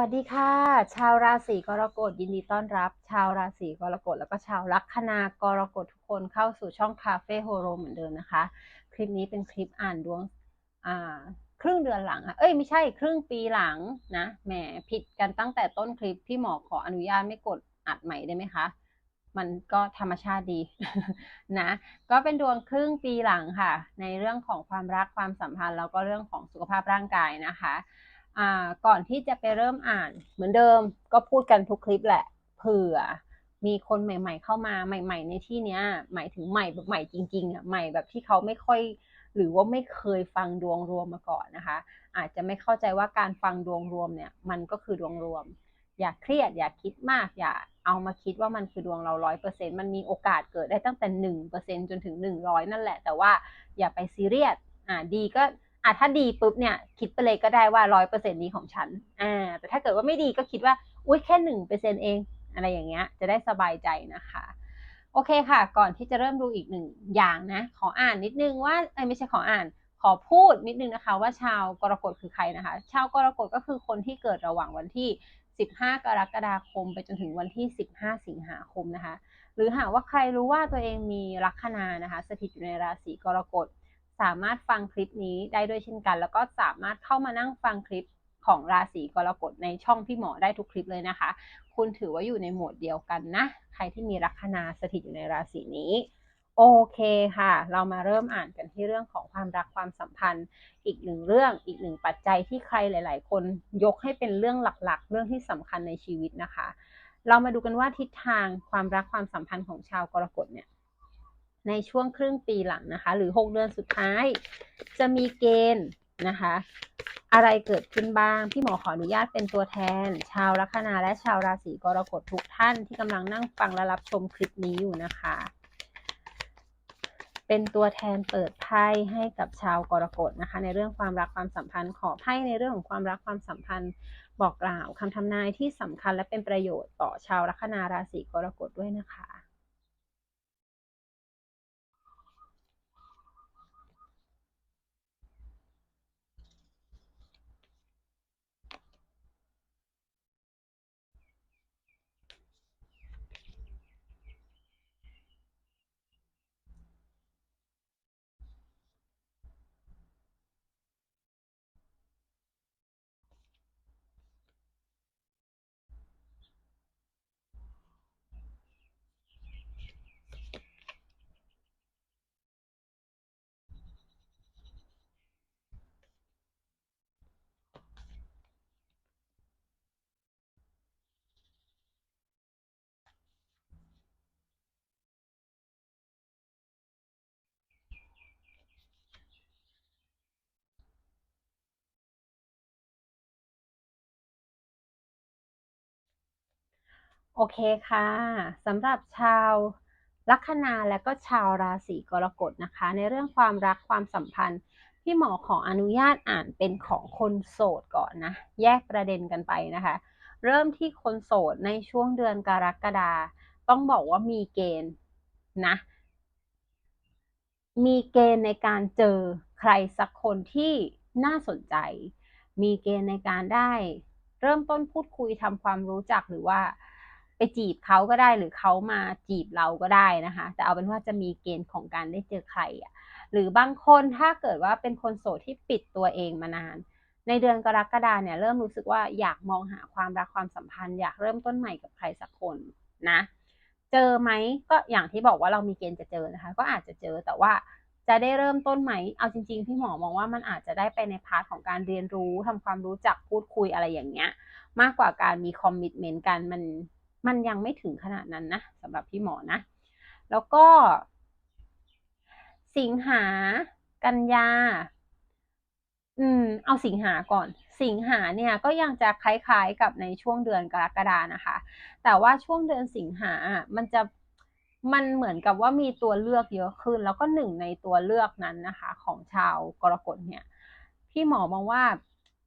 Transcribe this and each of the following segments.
วัสดีค่ะ ชาวราศีกรกฎยินดีต้อนรับ ชาวราศีกรกฎแล้วก็ชาวลัคนากรกฎทุกคนเข้าสู่ช่องคาเฟ่โฮโรเหมือนเดิมนะคะ คลิปนี้เป็นคลิปอ่านดวงอ่าครึ่งเดือนหลังอะเอ้ยไม่ใช่ครึ่งปีหลังนะแหมผิดกันตั้งแต่ต้นคลิปพี่หมอขออนุญาตไม่กดอัดใหม่ได้ไหมคะมันก็ธรรมชาติดีนะ ก็เป็นดวงครึ่งปีหลังค่ะ ในเรื่องของความรักความสัมพันธ์แล้วก็เรื่องของสุขภาพร่างกายนะคะ ก่อนที่จะไปเริ่มอ่านเหมือนเดิมก็พูดกันทุกคลิปแหละเผื่อมีคนใหม่ ๆ เข้ามาใหม่ ๆ ในที่เนี้ย หมายถึงใหม่แบบใหม่จริงๆอะใหม่แบบที่เขาไม่ค่อย หรือว่าไม่เคยฟังดวงรวมมาก่อนนะคะ อาจจะไม่เข้าใจว่าการฟังดวงรวมเนี่ย มันก็คือดวงรวม อย่าเครียดอย่าคิดมาก อย่าเอามาคิดว่ามันคือดวงเราร้อยเปอร์เซ็นมันมีโอกาสเกิดได้ตั้งแต่หนึ่งเปอร์เซ็นจนถึงหนึ่งร้อยนั่นแหละแต่ว่าอย่าไปซีเรียสอ่าดีก็ อะถ้าดีปุ๊บเนี่ยคิดไปเลยก็ได้ว่าร้อยเปอร์เซ็นนี้ของฉันอ่าแต่ถ้าเกิดว่าไม่ดีก็คิดว่าอุ้ยแค่หนึ่งเปอร์เซ็นเอง อะไรอย่างเงี้ยจะได้สบายใจนะคะ โอเคค่ะ ก่อนที่จะเริ่มดูอีกหนึ่งอย่างนะ ขออ่านนิดนึงว่าเอ้ไม่ใช่ขออ่าน ขอพูดนิดนึงนะคะว่าชาวกรกฎคือใครนะคะ ชาวกรกฎก็คือคนที่เกิดระหว่างวันที่ 15 กรกฎาคม ไปจนถึงวันที่ 15 สิงหาคมนะคะ หรือหากว่าใครรู้ว่าตัวเองมีลัคนานะคะ สถิตอยู่ในราศีกรกฎ สามารถฟังคลิปนี้ได้ด้วยเช่นกัน แล้วก็สามารถเข้ามานั่งฟังคลิปของราศีกรกฎในช่องพี่หมอได้ทุกคลิปเลยนะคะ คุณถือว่าอยู่ในโหมดเดียวกันนะ ใครที่มีลัคนาสถิตอยู่ในราศีนี้ โอเคค่ะ เรามาเริ่มอ่านกันที่เรื่องของความรักความสัมพันธ์ อีกหนึ่งเรื่องอีกหนึ่งปัจจัยที่ใครหลาย ๆ คนยกให้เป็นเรื่องหลักๆ เรื่องที่สำคัญในชีวิตนะคะ เรามาดูกันว่าทิศทางความรักความสัมพันธ์ของชาวกรกฎเนี่ย ในช่วงครึ่งปีหลังนะคะ หรือ 6 เดือนสุดท้าย จะมีเกณฑ์นะคะ อะไรเกิดขึ้นบ้าง พี่หมอขออนุญาตเป็นตัวแทน ชาวลัคนาและชาวราศีกรกฎทุกท่านที่กำลังนั่งฟังและรับชมคลิปนี้อยู่นะคะ เป็นตัวแทนเปิดไพ่ให้กับชาวกรกฎนะคะ ในเรื่องความรักความสัมพันธ์ ขอไพ่ในเรื่องของความรักความสัมพันธ์บอกกล่าวคำทำนายที่สำคัญและเป็นประโยชน์ต่อชาวลัคนาราศีกรกฎด้วยนะคะ โอเคค่ะสำหรับชาวลัคนาและก็ชาวราศีกรกฎนะคะ ในเรื่องความรักความสัมพันธ์พี่หมอขออนุญาตอ่านเป็นของคนโสดก่อนนะ แยกประเด็นกันไปนะคะ เริ่มที่คนโสดในช่วงเดือนกรกฎาต้องบอกว่ามีเกณฑ์นะ มีเกณฑ์ในการเจอใครสักคนที่น่าสนใจ มีเกณฑ์ในการได้ เริ่มต้นพูดคุยทำความรู้จักหรือว่า ไปจีบเขาก็ได้หรือเขามาจีบเราก็ได้นะคะ แต่เอาเป็นว่าจะมีเกณฑ์ของการได้เจอใครอะหรือบางคนถ้าเกิดว่าเป็นคนโสดที่ปิดตัวเองมานาน ในเดือนกรกฎาเนี่ยเริ่มรู้สึกว่าอยากมองหาความรักความสัมพันธ์ อยากเริ่มต้นใหม่กับใครสักคนนะ เจอไหมก็อย่างที่บอกว่าเรามีเกณฑ์จะเจอนะคะ ก็อาจจะเจอแต่ว่าจะได้เริ่มต้นไหม เอาจริง ๆ พี่หมอมองว่ามันอาจจะได้ไปในพาร์ทของการเรียนรู้ทำความรู้จักพูดคุยอะไรอย่างเงี้ย มากกว่าการมีคอมมิชเมนต์กันมัน มันยังไม่ถึงขนาดนั้นนะสำหรับพี่หมอนะ แล้วก็ สิงหากันยา อืม เอาสิงหาก่อน สิงหาเนี่ยก็ยังจะคล้ายๆกับในช่วงเดือนกรกฎานะคะ แต่ว่าช่วงเดือนสิงหามันจะมันเหมือนกับว่ามีตัวเลือกเยอะขึ้น แล้วก็หนึ่งในตัวเลือกนั้นนะคะ ของชาวกรกฎเนี่ย พี่หมอมองว่า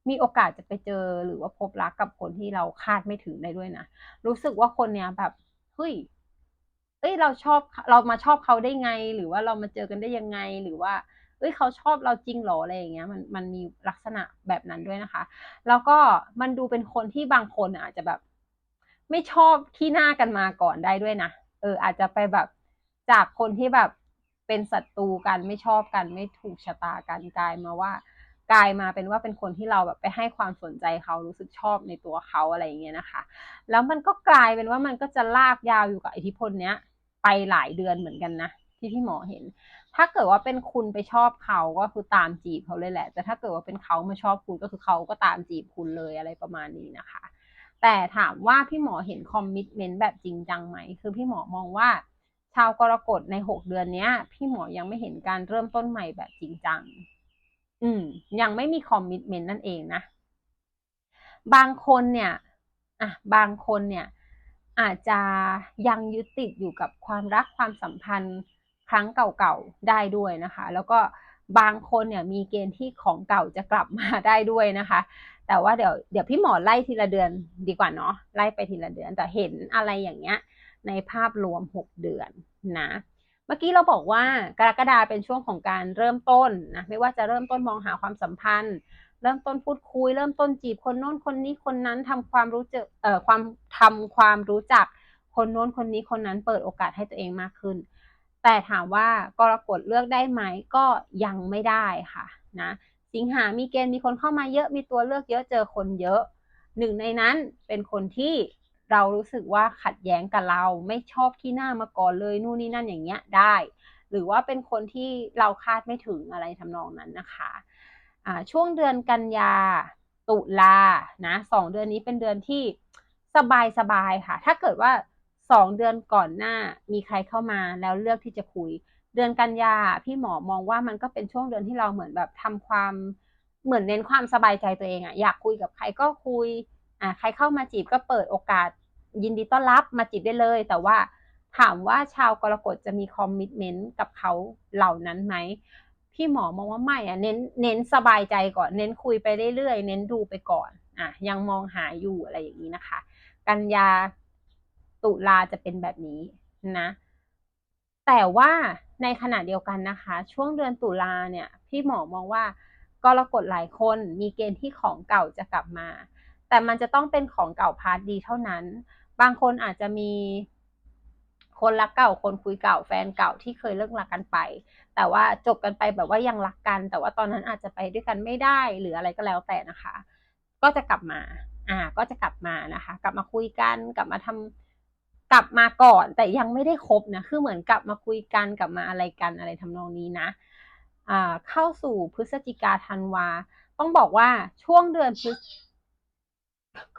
มีโอกาสจะไปเจอหรือว่าพบรักกับคนที่เราคาดไม่ถึงได้ด้วยนะ รู้สึกว่าคนเนี้ยแบบเฮ้ยเอ้ยเราชอบเรามาชอบเขาได้ไง หรือว่าเรามาเจอกันได้ยังไงหรือว่า เอ้ยเขาชอบเราจริงหรออะไรอย่างเงี้ย มันมันมีลักษณะแบบนั้นด้วยนะคะ แล้วก็มันดูเป็นคนที่บางคนอาจจะแบบ ไม่ชอบที่หน้ากันมาก่อนได้ด้วยนะเอออาจจะไปแบบจากคนที่แบบเป็นศัตรูกันไม่ชอบกันไม่ถูกชะตากันกลายมาว่า กลายมาเป็นว่าเป็นคนที่เราแบบไปให้ความสนใจเขารู้สึกชอบในตัวเขาอะไรอย่างเงี้ยนะคะ แล้วมันก็กลายเป็นว่ามันก็จะลากยาวอยู่กับอิทธิพลเนี้ยไปหลายเดือนเหมือนกันนะที่พี่หมอเห็น ถ้าเกิดว่าเป็นคุณไปชอบเขาก็คือตามจีบเขาเลยแหละ แต่ถ้าเกิดว่าเป็นเขามาชอบคุณก็คือเขาก็ตามจีบคุณเลยอะไรประมาณนี้นะคะ แต่ถามว่าพี่หมอเห็นคอมมิชเมนต์แบบจริงจังไหม คือพี่หมอมองว่าชาวกรกฎในหกเดือนเนี้ยพี่หมอยังไม่เห็นการเริ่มต้นใหม่แบบจริงจัง อืม ยังไม่มีคอมมิชเมนต์นั่นเองนะ บางคนเนี่ย อะ บางคนเนี่ย อาจจะยังยึดติดอยู่กับความรักความสัมพันธ์ครั้งเก่าๆได้ด้วยนะคะ แล้วก็บางคนเนี่ยมีเกณฑ์ที่ของเก่าจะกลับมาได้ด้วยนะคะ แต่ว่าเดี๋ยวเดี๋ยวพี่หมอไล่ทีละเดือนดีกว่าเนาะไล่ไปทีละเดือนแต่เห็นอะไรอย่างเงี้ย ในภาพรวม 6 เดือนนะ เมื่อกี้เราบอกว่ากรกฎาเป็นช่วงของการเริ่มต้นนะไม่ว่าจะเริ่มต้นมองหาความสัมพันธ์ เริ่มต้นพูดคุย เริ่มต้นจีบคนโน้นคนนี้คนนั้นทำความรู้จักเอ่อความทำความรู้จักคนโน้นคนนี้คนนั้นเปิดโอกาสให้ตัวเองมากขึ้น แต่ถามว่ากรกฎเลือกได้ไหมก็ยังไม่ได้ค่ะนะสิงหามีเกณฑ์มีคนเข้ามาเยอะมีตัวเลือกเยอะเจอคนเยอะหนึ่งในนั้นเป็นคนที่ เรารู้สึกว่าขัดแย้งกับเราไม่ชอบที่หน้ามาก่อนเลยนู่นนี่นั่นอย่างเงี้ยได้ หรือว่าเป็นคนที่เราคาดไม่ถึงอะไรทำนองนั้นนะคะช่วงเดือนกันยาตุลานะสองเดือนนี้เป็นเดือนที่สบายสบายค่ะ ถ้าเกิดว่าสองเดือนก่อนหน้ามีใครเข้ามาแล้วเลือกที่จะคุย เดือนกันยาพี่หมอมองว่ามันก็เป็นช่วงเดือนที่เราเหมือนแบบทำความเหมือนเน้นความสบายใจตัวเองอะอยากคุยกับใครก็คุย อ่าใครเข้ามาจีบก็เปิดโอกาสยินดีต้อนรับมาจีบได้เลย แต่ว่าถามว่าชาวกรกฎจะมีคอมมิชเมนต์กับเขาเหล่านั้นไหมพี่หมอมองว่าไม่อะเน้นเน้นสบายใจก่อน เน้นคุยไปเรื่อยๆเน้นดูไปก่อนอะยังมองหาอยู่อะไรอย่างนี้นะคะ กันยาตุลาจะเป็นแบบนี้นะ แต่ว่าในขณะเดียวกันนะคะ ช่วงเดือนตุลาเนี่ย พี่หมอมองว่ากรกฎหลายคนมีเกณฑ์ที่ของเก่าจะกลับมา แต่มันจะต้องเป็นของเก่าพาร์ทดีเท่านั้น บางคนอาจจะมีคนรักเก่าคนคุยเก่าแฟนเก่าที่เคยเลิกรักกันไป แต่ว่าจบกันไปแบบว่ายังรักกัน แต่ว่าตอนนั้นอาจจะไปด้วยกันไม่ได้หรืออะไรก็แล้วแต่นะคะ ก็จะกลับมา อ่า ก็จะกลับมานะคะ กลับมาคุยกันกลับมาทำกลับมาก่อน แต่ยังไม่ได้คบนะคือเหมือนกลับมาคุยกันกลับมาอะไรกันอะไรทำนองนี้นะ อ่าเข้าสู่พฤศจิกาธันวาต้องบอกว่าช่วงเดือนพฤศ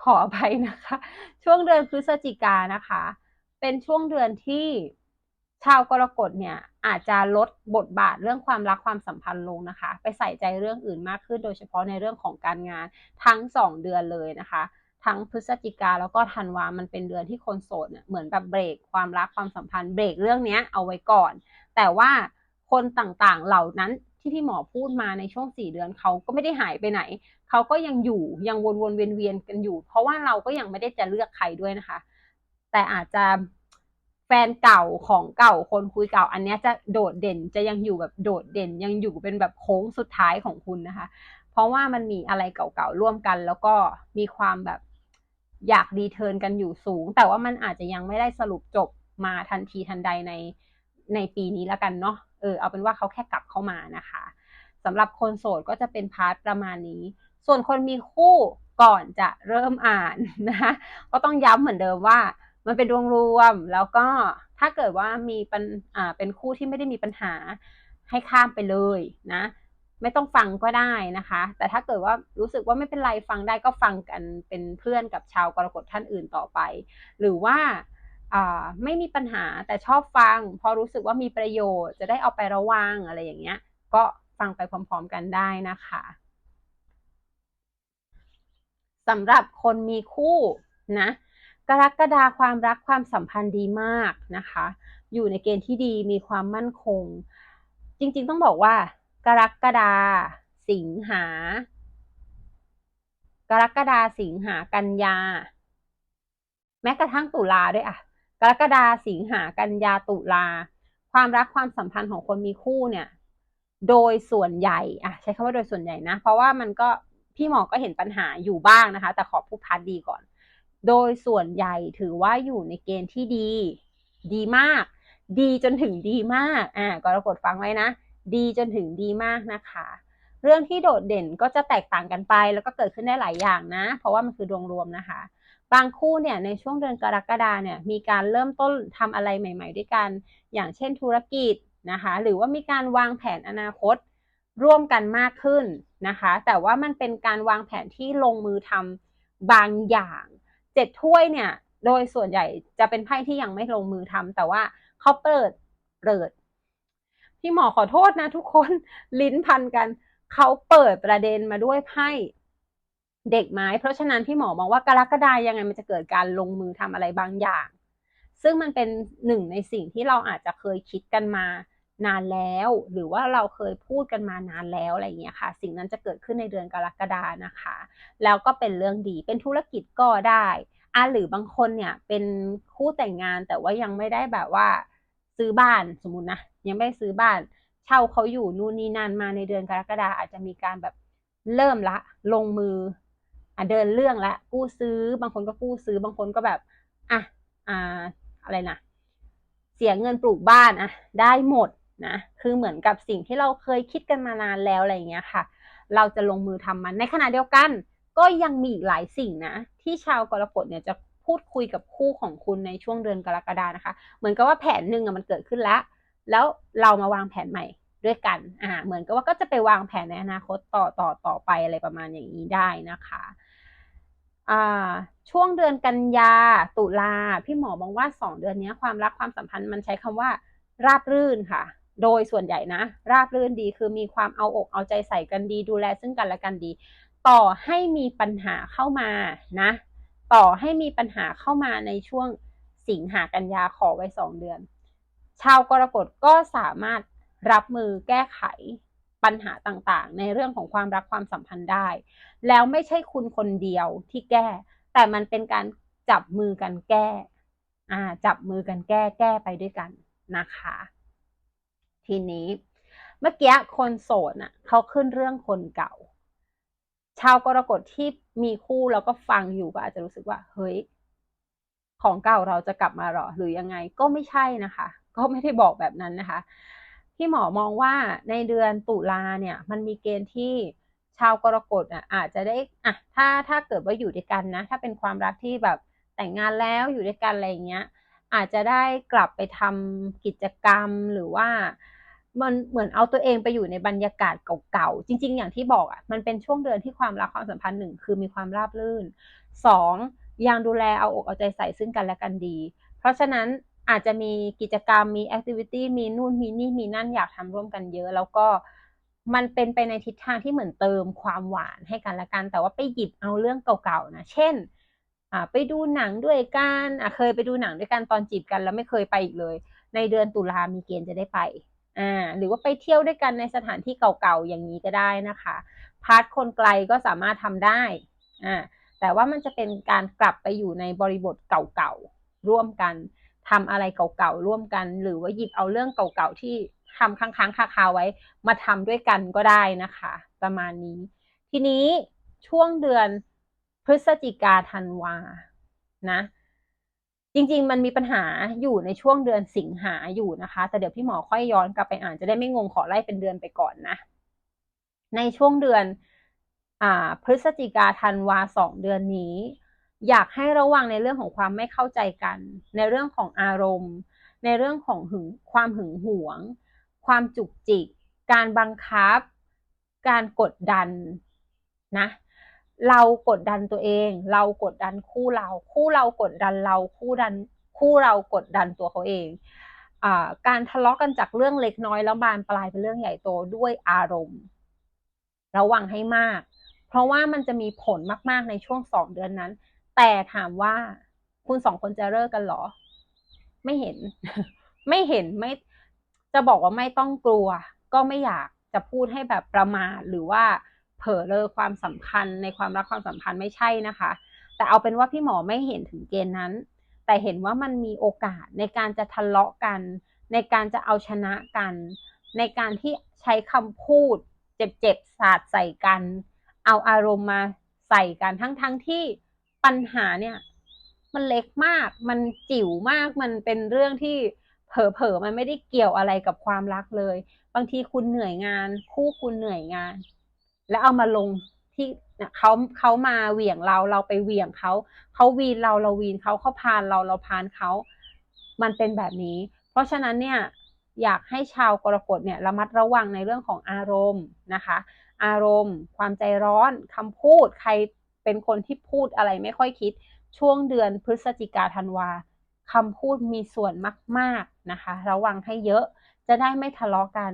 ขออภัยนะคะ ช่วงเดือนพฤศจิกานะคะ เป็นช่วงเดือนที่ชาวกรกฎเนี่ยอาจจะลดบทบาทเรื่องความรักความสัมพันธ์ลงนะคะ ไปใส่ใจเรื่องอื่นมากขึ้น โดยเฉพาะในเรื่องของการงานทั้งสองเดือนเลยนะคะ ทั้งพฤศจิกาแล้วก็ธันวามันเป็นเดือนที่คนโสดเนี่ยเหมือนแบบเบรกความรักความสัมพันธ์เบรกเรื่องนี้เอาไว้ก่อน แต่ว่าคนต่างๆเหล่านั้น ที่พี่หมอพูดมาในช่วงสี่เดือนเขาก็ไม่ได้หายไปไหน เขาก็ยังอยู่ยังวนๆเวียนๆกันอยู่ เพราะว่าเราก็ยังไม่ได้จะเลือกใครด้วยนะคะ แต่อาจจะแฟนเก่าของเก่าคนคุยเก่า อันนี้จะโดดเด่นจะยังอยู่แบบโดดเด่น ยังอยู่เป็นแบบโค้งสุดท้ายของคุณนะคะ เพราะว่ามันมีอะไรเก่าๆร่วมกัน แล้วก็มีความแบบอยากดีเทิร์นกันอยู่สูง แต่ว่ามันอาจจะยังไม่ได้สรุปจบมาทันทีทันใดในในปีนี้แล้วกันเนาะ ออเอาเป็นว่าเขาแค่กลับเข้ามานะคะสำหรับคนโสดก็จะเป็นพาร์ทประมาณนี้ ส่วนคนมีคู่ก่อนจะเริ่มอ่านนะคะก็ต้องย้ำเหมือนเดิมว่ามันเป็นดวงรวม แล้วก็ถ้าเกิดว่ามีปัญอ่าเป็นคู่ที่ไม่ได้มีปัญหาให้ข้ามไปเลยนะ ไม่ต้องฟังก็ได้นะคะ แต่ถ้าเกิดว่ารู้สึกว่าไม่เป็นไรฟังได้ก็ฟังกันเป็นเพื่อนกับชาวกรกฎท่านอื่นต่อไป หรือว่า ไม่มีปัญหาแต่ชอบฟัง พอรู้สึกว่ามีประโยชน์ จะได้เอาไประวังอะไรอย่างเงี้ย ก็ฟังไปพร้อมๆกันได้นะคะสำหรับคนมีคู่นะกรกฎาความรักความสัมพันธ์ดีมากนะคะ อยู่ในเกณฑ์ที่ดีมีความมั่นคง จริงๆต้องบอกว่า กรกฎาสิงหา กรกฎาสิงหากันยา แม้กระทั่งตุลาด้วยอะ รกฎาสิงหากันยาตุลา ความรักความสัมพันธ์ของคนมีคู่เนี่ย โดยส่วนใหญ่อะใช้คำว่าโดยส่วนใหญ่นะ เพราะว่ามันก็พี่หมอก็เห็นปัญหาอยู่บ้างนะคะ แต่ขอพูดพาร์ทดีก่อน โดยส่วนใหญ่ถือว่าอยู่ในเกณฑ์ที่ดี ดีมาก ดีจนถึงดีมากอ่ากรกฎฟังไว้นะ ดีจนถึงดีมากนะคะ เรื่องที่โดดเด่นก็จะแตกต่างกันไป แล้วก็เกิดขึ้นได้หลายอย่างนะ เพราะว่ามันคือดวงรวมนะคะ บางคู่เนี่ยในช่วงเดือนกรกฎาเนี่ยมีการเริ่มต้นทำอะไรใหม่ ๆ ด้วยกัน อย่างเช่นธุรกิจนะคะ หรือว่ามีการวางแผนอนาคตร่วมกันมากขึ้นนะคะ แต่ว่ามันเป็นการวางแผนที่ลงมือทำบางอย่างเจ็ดถ้วยเนี่ยโดยส่วนใหญ่จะเป็นไพ่ที่ยังไม่ลงมือทำแต่ว่าเขาเปิดเปิดพี่หมอขอโทษนะทุกคนลิ้นพันกัน เขาเปิดประเด็นมาด้วยไพ่ เด็กไม้เพราะฉะนั้นพี่หมอมองว่ากรกฎายังไงมันจะเกิดการลงมือทำอะไรบางอย่าง ซึ่งมันเป็นหนึ่งในสิ่งที่เราอาจจะเคยคิดกันมานานแล้ว หรือว่าเราเคยพูดกันมานานแล้วอะไรอย่างเงี้ยค่ะ สิ่งนั้นจะเกิดขึ้นในเดือนกรกฎานะคะ แล้วก็เป็นเรื่องดีเป็นธุรกิจก็ได้อะหรือบางคนเนี่ยเป็นคู่แต่งงานแต่ว่ายังไม่ได้แบบว่าซื้อบ้านสมมตินะยังไม่ซื้อบ้าน เช่าเขาอยู่นู่นนี่นั่นมาในเดือนกรกฎาอาจจะมีการแบบเริ่มละ ลงมือ อะเดินเรื่องละกู้ซื้อบางคนก็กู้ซื้อบางคนก็แบบอะอ่าอะไรนะเสียเงินปลูกบ้านอะได้หมดนะคือเหมือนกับสิ่งที่เราเคยคิดกันมานานแล้วอะไรอย่างเงี้ยค่ะ เราจะลงมือทำมันในขณะเดียวกัน ก็ยังมีอีกหลายสิ่งนะ ที่ชาวกรกฎเนี่ยจะพูดคุยกับคู่ของคุณในช่วงเดือนกรกฎานะคะ เหมือนกับว่าแผนหนึ่งอะมันเกิดขึ้นแล้ว แล้วเรามาวางแผนใหม่ด้วยกัน อ่า เหมือนกับว่าก็จะไปวางแผนในอนาคตต่อต่อต่อไปอะไรประมาณอย่างนี้ได้นะคะ ช่วงเดือนกันยาตุลาพี่หมอมองว่าสองเดือนนี้ความรักความสัมพันธ์มันใช้คำว่า ราบรื่นค่ะ โดยส่วนใหญ่นะ ราบรื่นดีคือมีความเอาอกเอาใจใส่กันดี ดูแลซึ่งกันและกันดี ต่อให้มีปัญหาเข้ามานะ ต่อให้มีปัญหาเข้ามาในช่วงสิงหากันยาขอไว้สองเดือน ชาวกรกฎก็สามารถรับมือแก้ไขปัญหาต่างๆ ในเรื่องของความรักความสัมพันธ์ได้ แล้วไม่ใช่คุณคนเดียวที่แก้ แต่มันเป็นการจับมือกันแก้อ่าจับมือกันแก้แก้ไปด้วยกันนะคะ ทีนี้เมื่อกี้คนโสดน่ะเขาขึ้นเรื่องคนเก่า ชาวกรกฎที่มีคู่แล้วก็ฟังอยู่ก็อาจจะรู้สึกว่า เฮ้ย ของเก่าเราจะกลับมาหรอ หรือยังไงก็ไม่ใช่นะคะ ก็ไม่ได้บอกแบบนั้นนะคะ พี่หมอมองว่าในเดือนตุลาเนี่ย มันมีเกณฑ์ที่ ชาวกรกฎอะอาจจะได้อะถ้าถ้าเกิดว่าอยู่ด้วยกันนะ ถ้าเป็นความรักที่แบบแต่งงานแล้วอยู่ด้วยกันอะไรอย่างเงี้ย อาจจะได้กลับไปทำกิจกรรมหรือว่ามันเหมือนเอาตัวเองไปอยู่ในบรรยากาศเก่าๆ จริง ๆ อย่างที่บอกอะ มันเป็นช่วงเดือนที่ความรักความสัมพันธ์หนึ่งคือมีความราบรื่นสองยังดูแลเอาอกเอาใจใส่ซึ่งกันและกันดี เพราะฉะนั้นอาจจะมีกิจกรรมมีแอคทิวิตี้มีนู่นมีนี่มีนั่นอยากทำร่วมกันเยอะ แล้วก็ มันเป็นไปในทิศทางที่เหมือนเติมความหวานให้กันละกัน แต่ว่าไปหยิบเอาเรื่องเก่าๆนะ เช่นไปดูหนังด้วยกันเคยไปดูหนังด้วยกันตอนจีบกันแล้วไม่เคยไปอีกเลย ในเดือนตุลามีเกณฑ์จะได้ไปอ่าหรือว่าไปเที่ยวด้วยกันในสถานที่เก่าๆอย่างนี้ก็ได้นะคะพาร์ทคนไกลก็สามารถทำได้อ่าแต่ว่ามันจะเป็นการกลับไปอยู่ในบริบทเก่าๆร่วมกัน ทำอะไรเก่าๆร่วมกัน หรือว่าหยิบเอาเรื่องเก่าๆที่ทำค้างๆคาๆไว้ มาทำด้วยกันก็ได้นะคะ ประมาณนี้ ทีนี้ช่วงเดือนพฤศจิกาธันวานะ จริงๆ มันมีปัญหาอยู่ในช่วงเดือนสิงหาอยู่นะคะ แต่เดี๋ยวพี่หมอค่อยย้อนกลับไปอ่านจะได้ไม่งงขอไล่เป็นเดือนไปก่อนนะ ในช่วงเดือนอพฤศจิกาธันวาสองเดือนนี้ อยากให้ระวังในเรื่องของความไม่เข้าใจกัน ในเรื่องของอารมณ์ ในเรื่องของหึงความหึงหวง ความจุกจิก การบังคับ การกดดันนะเรากดดันตัวเอง เรากดดันคู่เรา คู่เรากดดันเราคู่ดันคู่เรากดดันตัวเขาเองอการทะเลาะกันจากเรื่องเล็กน้อยแล้วบานปลายเป็นเรื่องใหญ่โตด้วยอารมณ์ ระวังให้มาก เพราะว่ามันจะมีผลมากๆในช่วงสองเดือนนั้น แต่ถามว่าคุณสองคนจะเลิกกันหรอ ไม่เห็น ไม่เห็นไม่ จะบอกว่าไม่ต้องกลัว ก็ไม่อยากจะพูดให้แบบประมาทหรือว่าเผลอเลยความสัมพันธ์ ในความรักความสัมพันธ์ไม่ใช่นะคะ แต่เอาเป็นว่าพี่หมอไม่เห็นถึงเกณฑ์นั้น แต่เห็นว่ามันมีโอกาสในการจะทะเลาะกัน ในการจะเอาชนะกัน ในการที่ใช้คำพูด เจ็บๆสาดใส่กัน เอาอารมณ์มาใส่กันทั้งๆทที่ ปัญหาเนี่ย มันเล็กมาก มันจิ๋วมาก มันเป็นเรื่องที่เผลอๆมันไม่ได้เกี่ยวอะไรกับความรักเลย บางทีคุณเหนื่อยงาน คู่คุณเหนื่อยงาน แล้วเอามาลงที่เขาเขามาเหวี่ยงเราเราไปเหวี่ยงเขาเขาวีนเราเราวีนเขาเขาพานเราเราพานเขา มันเป็นแบบนี้ เพราะฉะนั้นเนี่ยอยากให้ชาวกรกฎเนี่ยระมัดระวังในเรื่องของอารมณ์นะคะ อารมณ์ ความใจร้อนคำพูดใคร เป็นคนที่พูดอะไรไม่ค่อยคิด ช่วงเดือนพฤศจิกาธันวาคำพูดมีส่วนมาก ๆนะคะ ระวังให้เยอะจะได้ไม่ทะเลาะกัน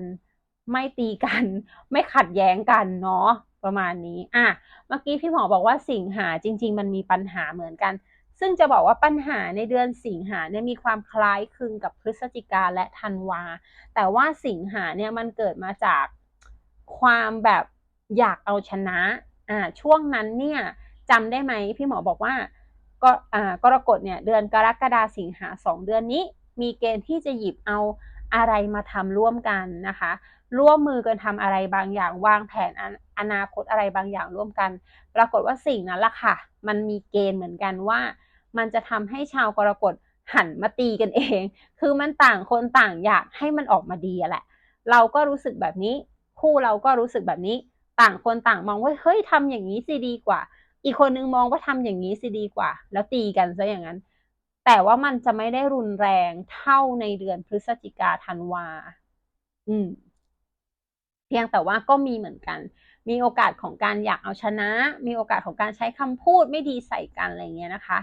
ไม่ตีกัน ไม่ขัดแย้งกันเนาะประมาณนี้อะเมื่อกี้พี่หมอบอกว่าสิงหาจริง ๆ มันมีปัญหาเหมือนกัน ซึ่งจะบอกว่าปัญหาในเดือนสิงหาเนี่ยมีความคล้ายคลึงกับพฤศจิกาและธันวา แต่ว่าสิงหาเนี่ยมันเกิดมาจากความแบบอยากเอาชนะอ่าช่วงนั้นเนี่ย จำได้ไหมพี่หมอบอกว่าก็อ่ากรกฎเนี่ยเดือนกรกฎาสิงหาสองเดือนนี้ มีเกณฑ์ที่จะหยิบเอาอะไรมาทำร่วมกันนะคะ ร่วมมือกันทำอะไรบางอย่างวางแผนอนาคตอะไรบางอย่างร่วมกัน ปรากฏว่าสิ่งนั้นละค่ะ มันมีเกณฑ์เหมือนกันว่า มันจะทำให้ชาวกรกฎหันมาตีกันเอง คือมันต่างคนต่างอยากให้มันออกมาดีแหละ เราก็รู้สึกแบบนี้ คู่เราก็รู้สึกแบบนี้ ต่างคนต่างมองว่าเฮ้ยทำอย่างนี้สิดีกว่า อีกคนนึงมองว่าทำอย่างนี้สิดีกว่า แล้วตีกันซะอย่างนั้น แต่ว่ามันจะไม่ได้รุนแรงเท่าในเดือนพฤศจิกาธันวา อืม เพียงแต่ว่าก็มีเหมือนกัน มีโอกาสของการอยากเอาชนะ มีโอกาสของการใช้คำพูดไม่ดีใส่กันอะไรเงี้ยนะคะ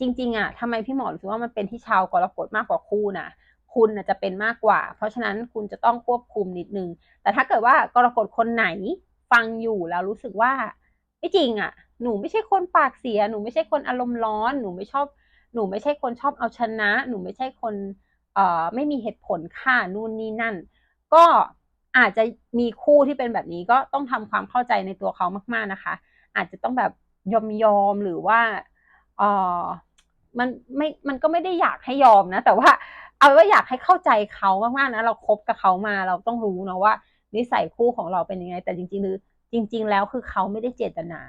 จริง ๆอะทำไมพี่หมอรู้สึกว่ามันเป็นที่ชาวกรกฎมากกว่าคู่นะคุณจะเป็นมากกว่า เพราะฉะนั้นคุณจะต้องควบคุมนิดนึง แต่ถ้าเกิดว่ากรกฎคนไหนฟังอยู่แล้วรู้สึกว่า ไม่จริงอะ หนูไม่ใช่คนปากเสีย หนูไม่ใช่คนอารมณ์ร้อน หนูไม่ชอบ หนูไม่ใช่คนชอบเอาชนะ หนูไม่ใช่คนเอ่อไม่มีเหตุผลค่านู่นนี่นั่น ก็อาจจะมีคู่ที่เป็นแบบนี้ก็ต้องทำความเข้าใจในตัวเขามาก ๆนะคะ อาจจะต้องแบบยอมยอมหรือว่าเออมันไม่มันก็ไม่ได้อยากให้ยอมนะ แต่ว่าเอาว่าอยากให้เข้าใจเขามากๆนะ เราครบกับเขามาเราต้องรู้นะว่า นิสัยคู่ของเราเป็นยังไง แต่จริงๆคือ จริงๆ แล้วคือเขาไม่ได้เจตนา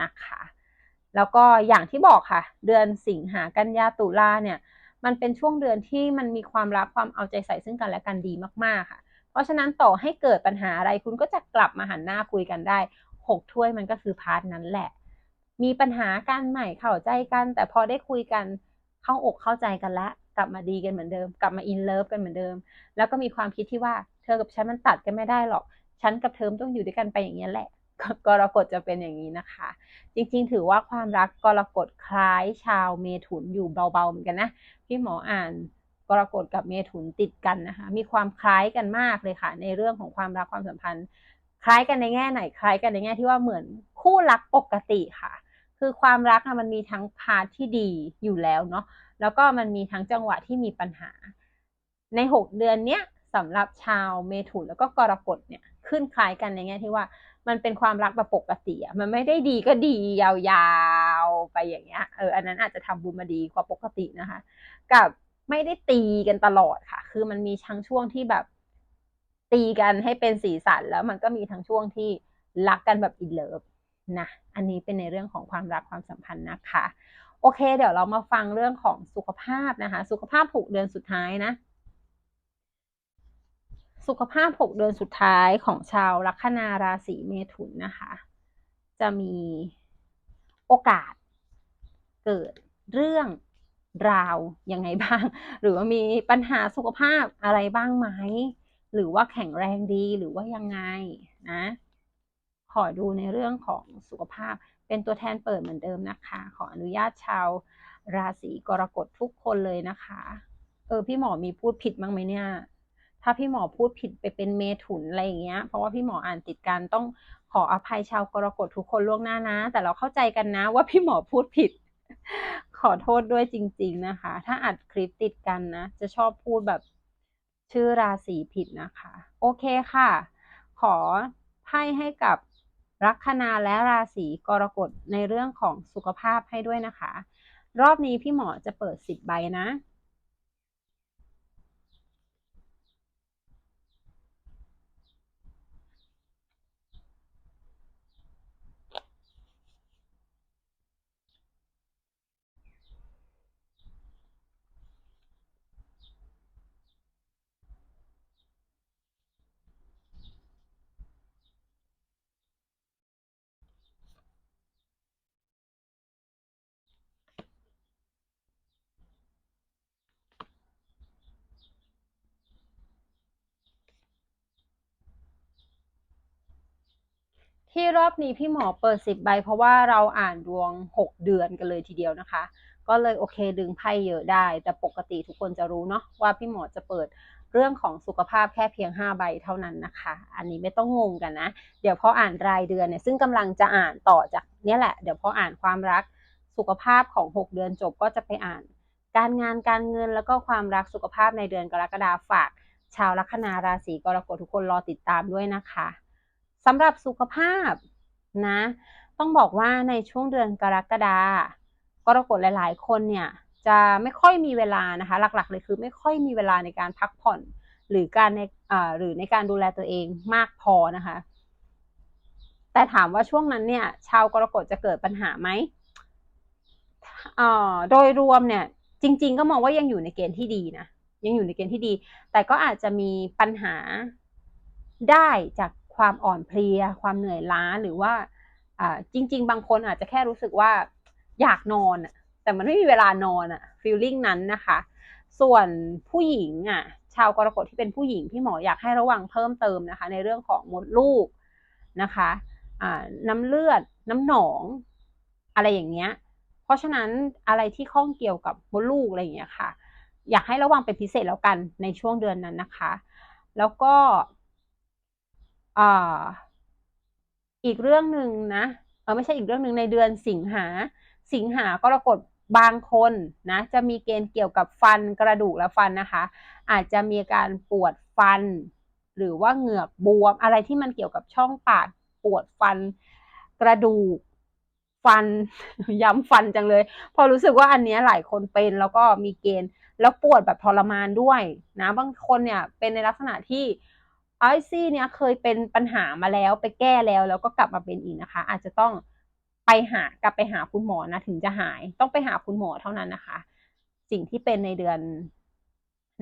นะคะ แล้วก็อย่างที่บอกค่ะ เดือนสิงหากันยาตุลาเนี่ย มันเป็นช่วงเดือนที่มันมีความรักความเอาใจใส่ซึ่งกันและกันดีมากๆค่ะ เพราะฉะนั้นต่อให้เกิดปัญหาอะไรคุณก็จะกลับมาหันหน้าคุยกันได้หกถ้วยมันก็คือพาร์ทนั้นแหละ มีปัญหาการใหม่เข้าใจกัน แต่พอได้คุยกันเข้าอกเข้าใจกันแล้วกลับมาดีกันเหมือนเดิม กลับมาอินเลิฟกันเหมือนเดิม แล้วก็มีความคิดที่ว่าเธอกับฉันมันตัดกันไม่ได้หรอก ฉันกับเธอต้องอยู่ด้วยกันไปอย่างนี้แหละกรกฎจะเป็นอย่างนี้นะคะ จริงๆ ถือว่าความรักกรกฎคล้ายชาวเมถุนอยู่เบาๆเหมือนกันนะพี่หมออ่านกรกฎกับเมถุนติดกันนะคะ มีความคล้ายกันมากเลยค่ะ ในเรื่องของความรักความสัมพันธ์ คล้ายกันในแง่ไหนคล้ายกันในแง่ที่ว่าเหมือนคู่รักปกติค่ะ คือความรักมันมีทั้งพาร์ทที่ดีอยู่แล้วเนาะแล้วก็มันมีทั้งจังหวะที่มีปัญหา ในหกเดือนเนี้ยสำหรับชาวเมถุนแล้วก็กรกฎเนี่ย ขึ้นคล้ายกันในแง่ที่ว่า มันเป็นความรักแบบปกติอะมันไม่ได้ดีก็ดียาวๆไปอย่างเงี้ยเอออันนั้นอาจจะทำบุญมาดีกว่าปกตินะคะ กับไม่ได้ตีกันตลอดค่ะ คือมันมีทั้งช่วงที่แบบ ตีกันให้เป็นสีสันแล้วมันก็มีทั้งช่วงที่รักกันแบบอินเลิฟนะอันนี้เป็นในเรื่องของความรักความสัมพันธ์นะคะ โอเค เดี๋ยวเรามาฟังเรื่องของสุขภาพนะคะ สุขภาพหกเดือนสุดท้ายนะ สุขภาพ 6 เดือนสุดท้ายของชาวลัคนาราศีเมถุนนะคะ จะมีโอกาสเกิดเรื่องราวยังไงบ้าง หรือว่ามีปัญหาสุขภาพอะไรบ้างไหม หรือว่าแข็งแรงดีหรือว่ายังไงนะ ขอดูในเรื่องของสุขภาพเป็นตัวแทนเปิดเหมือนเดิมนะคะ ขออนุญาตชาวราศีกรกฎทุกคนเลยนะคะ เออพี่หมอมีพูดผิดบ้างไหมเนี่ย ถ้าพี่หมอพูดผิดไปเป็นเมถุนอะไรอย่างเงี้ย เพราะว่าพี่หมออ่านติดกันต้องขออภัยชาวกรกฎทุกคนล่วงหน้านะ แต่เราเข้าใจกันนะว่าพี่หมอพูดผิด ขอโทษด้วยจริง ๆนะคะ ถ้าอัดคลิปติดกันนะ จะชอบพูดแบบชื่อราศีผิดนะคะ โอเคค่ะ ขอไพ่ให้กับลัคนาและราศีกรกฎในเรื่องของสุขภาพให้ด้วยนะคะ รอบนี้พี่หมอจะเปิดสิบใบนะ ที่รอบนี้พี่หมอเปิดสิบใบ เพราะว่าเราอ่านดวงหกเดือนกันเลยทีเดียวนะคะ ก็เลยโอเคดึงไพ่เยอะได้ แต่ปกติทุกคนจะรู้เนาะว่าพี่หมอจะเปิดเรื่องของสุขภาพแค่เพียง 5 ใบเท่านั้นนะคะ อันนี้ไม่ต้องงงกันนะ เดี๋ยวพออ่านรายเดือนเนี่ย ซึ่งกำลังจะอ่านต่อจากเนี้ยแหละ เดี๋ยวพออ่านความรักสุขภาพของ 6 เดือนจบก็จะไปอ่าน การงานการเงินแล้วก็ความรักสุขภาพในเดือนกรกฎาฝาก ชาวลัคนาราศีกรกฎทุกคนรอติดตามด้วยนะคะ สำหรับสุขภาพนะ ต้องบอกว่าในช่วงเดือนกรกฎากรกฎหลาย ๆ คนเนี่ยจะไม่ค่อยมีเวลานะคะ หลัก ๆ เลยคือไม่ค่อยมีเวลาในการพักผ่อน หรือการในหรือในการดูแลตัวเองมากพอนะคะ แต่ถามว่าช่วงนั้นเนี่ย ชาวกรกฎจะเกิดปัญหาไหมโดยรวมเนี่ย จริง ๆ ก็มองว่ายังอยู่ในเกณฑ์ที่ดีนะยังอยู่ในเกณฑ์ที่ดี แต่ก็อาจจะมีปัญหาได้จาก ความอ่อนเพลีย ความเหนื่อยล้าหรือว่าจริง ๆ บางคนอาจจะแค่รู้สึกว่าอยากนอนแต่มันไม่มีเวลานอนอะฟีลลิ่งนั้นนะคะ ส่วนผู้หญิงอะชาวกรกฎที่เป็นผู้หญิงพี่หมออยากให้ระวังเพิ่มเติมนะคะ ในเรื่องของมดลูกนะคะน้ำเลือดน้ำหนอง อะไรอย่างเงี้ย เพราะฉะนั้นอะไรที่ข้องเกี่ยวกับมดลูกอะไรอย่างเงี้ยค่ะ อยากให้ระวังเป็นพิเศษแล้วกันในช่วงเดือนนั้นนะคะ แล้วก็ อีกเรื่องหนึ่งนะเออไม่ใช่อีกเรื่องหนึ่งในเดือนสิงหา สิงหากรกฎบางคนนะจะมีเกณฑ์เกี่ยวกับฟันกระดูกและฟันนะคะ อาจจะมีการปวดฟัน หรือว่าเหงือกบวม อะไรที่มันเกี่ยวกับช่องปากปวดฟันกระดูกฟันย้ำฟันจังเลย พอรู้สึกว่าอันนี้หลายคนเป็นแล้วก็มีเกณฑ์แล้วปวดแบบทรมานด้วยนะบางคนเนี่ยเป็นในลักษณะที่ ไอซี่เนี่ยเคยเป็นปัญหามาแล้วไปแก้แล้ว แล้วก็กลับมาเป็นอีกนะคะ อาจจะต้องไปหากลับไปหาคุณหมอนะถึงจะหาย ต้องไปหาคุณหมอเท่านั้นนะคะ สิ่งที่เป็นในเดือน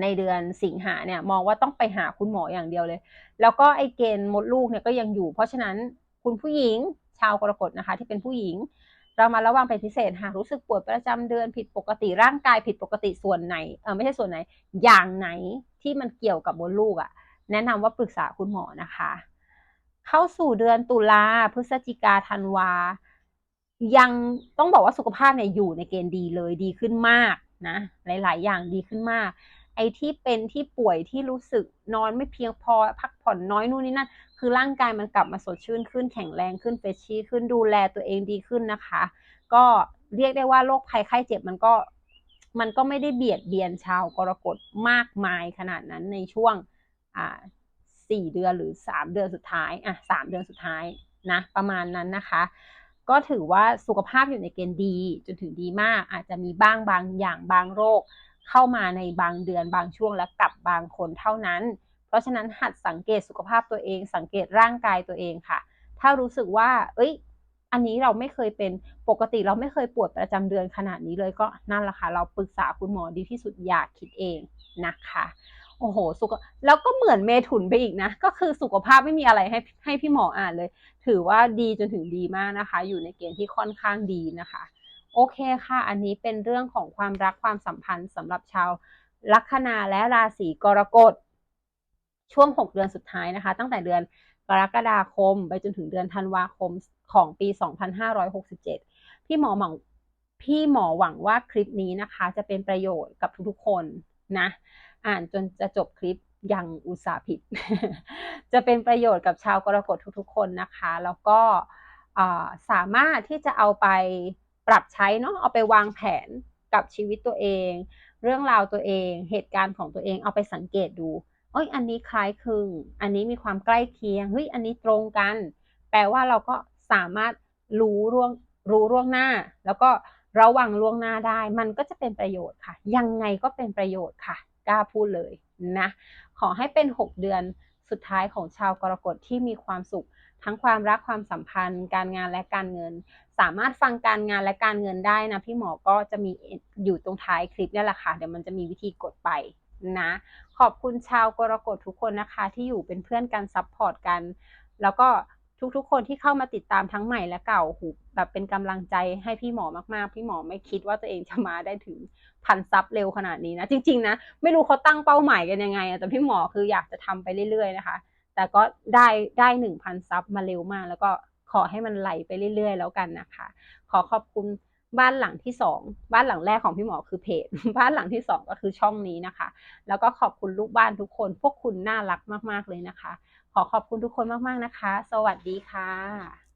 ในเดือนสิงหาเนี่ยมองว่าต้องไปหาคุณหมออย่างเดียวเลย แล้วก็ไอเกณฑ์มดลูกเนี่ยก็ยังอยู่ เพราะฉะนั้นคุณผู้หญิงชาวกรกฎนะคะ ที่เป็นผู้หญิง เรามาระวังเป็นพิเศษหากรู้สึกปวดประจำเดือนผิดปกติร่างกายผิดปกติส่วนไหนเออไม่ใช่ส่วนไหน อย่างไหนที่มันเกี่ยวกับมดลูกอะ่ะ แนะนำว่าปรึกษาคุณหมอนะคะ เข้าสู่เดือนตุลาพฤศจิกาธันวา ยังต้องบอกว่าสุขภาพเนี่ยอยู่ในเกณฑ์ดีเลยดีขึ้นมากนะ หลาย ๆ อย่างดีขึ้นมาก ไอ้ที่เป็นที่ป่วยที่รู้สึกนอนไม่เพียงพอพักผ่อนน้อยนู่นนี่นั่นคือร่างกายมันกลับมาสดชื่นขึ้นแข็งแรงขึ้นเฟชชี่ขึ้นดูแลตัวเองดีขึ้นนะคะ ก็เรียกได้ว่าโรคภัยไข้เจ็บมันก็มันก็ไม่ได้เบียดเบียนชาวกรกฎมากมายขนาดนั้นในช่วง สี่เดือนหรือสามเดือนสุดท้ายอะสามเดือนสุดท้ายนะประมาณนั้นนะคะ ก็ถือว่าสุขภาพอยู่ในเกณฑ์ดีจนถึงดีมาก อาจจะมีบ้างบางอย่างบางโรค เข้ามาในบางเดือนบางช่วงและกับบางคนเท่านั้น เพราะฉะนั้นหัดสังเกตสุขภาพตัวเอง สังเกตร่างกายตัวเองค่ะ ถ้ารู้สึกว่า เอ้ยอันนี้เราไม่เคยเป็นปกติเราไม่เคยปวดประจำเดือนขนาดนี้เลยก็นั่นแหละค่ะ เราปรึกษาคุณหมอดีที่สุดอยากคิดเองนะคะ โอ้โห สุขแล้วก็เหมือนเมถุนไปอีกนะ ก็คือสุขภาพไม่มีอะไรให้ให้พี่หมออ่านเลย ถือว่าดีจนถึงดีมากนะคะ อยู่ในเกณฑ์ที่ค่อนข้างดีนะคะ โอเคค่ะ อันนี้เป็นเรื่องของความรักความสัมพันธ์สำหรับชาวลัคนาและราศีกรกฎ ช่วง 6 เดือนสุดท้ายนะคะ ตั้งแต่เดือนกรกฎาคม ไปจนถึงเดือนธันวาคมของปี 2567 พี่หมอหวังพี่หมอหวังว่าคลิปนี้นะคะ จะเป็นประโยชน์กับทุกๆคนนะ อ่านจนจะจบคลิปยังอุตส่าห์ผิด จะเป็นประโยชน์กับชาวกรกฎทุกๆ คนนะคะ แล้วก็สามารถที่จะเอาไปปรับใช้เนาะเอาไปวางแผนกับชีวิตตัวเอง เรื่องราวตัวเอง เหตุการณ์ของตัวเองเอาไปสังเกตดูเอ้ยอันนี้คล้ายคลึง อันนี้มีความใกล้เคียงเฮ้ยอันนี้ตรงกัน แปลว่าเราก็สามารถรู้ร่วงรู้ร่วงหน้า แล้วก็ระวังล่วงหน้าได้ มันก็จะเป็นประโยชน์ค่ะ ยังไงก็เป็นประโยชน์ค่ะ ล้าพูดเลยนะ ขอให้เป็น 6 เดือนสุดท้ายของชาวกรกฎที่มีความสุข ทั้งความรักความสัมพันธ์ การงานและการเงิน สามารถฟังการงานและการเงินได้นะ พี่หมอก็จะมีอยู่ตรงท้ายคลิปนี่แหละค่ะเดี๋ยวมันจะมีวิธีกดไปนะขอบคุณชาวกรกฎทุกคนนะคะ ที่อยู่เป็นเพื่อนกันซัพพอร์ตกัน แล้วก็ ทุกๆ คนที่เข้ามาติดตามทั้งใหม่และเก่าหูแบบเป็นกำลังใจให้พี่หมอมากๆ พี่หมอไม่คิดว่าตัวเองจะมาได้ถึงพันซับเร็วขนาดนี้นะ จริง ๆ นะ ไม่รู้เขาตั้งเป้าหมายกันยังไงแต่พี่หมอคืออยากจะทำไปเรื่อย ๆ นะคะ แต่ก็ได้ได้หนึ่งพันซับมาเร็วมาก แล้วก็ขอให้มันไหลไปเรื่อย ๆ แล้วกันนะคะ ขอขอบคุณบ้านหลังที่สองบ้านหลังแรกของพี่หมอคือเพจ บ้านหลังที่สองก็คือช่องนี้นะคะ แล้วก็ขอบคุณลูกบ้านทุกคน พวกคุณน่ารักมากๆเลยนะคะ ขอขอบคุณทุกคนมาก ๆ นะคะ สวัสดีค่ะ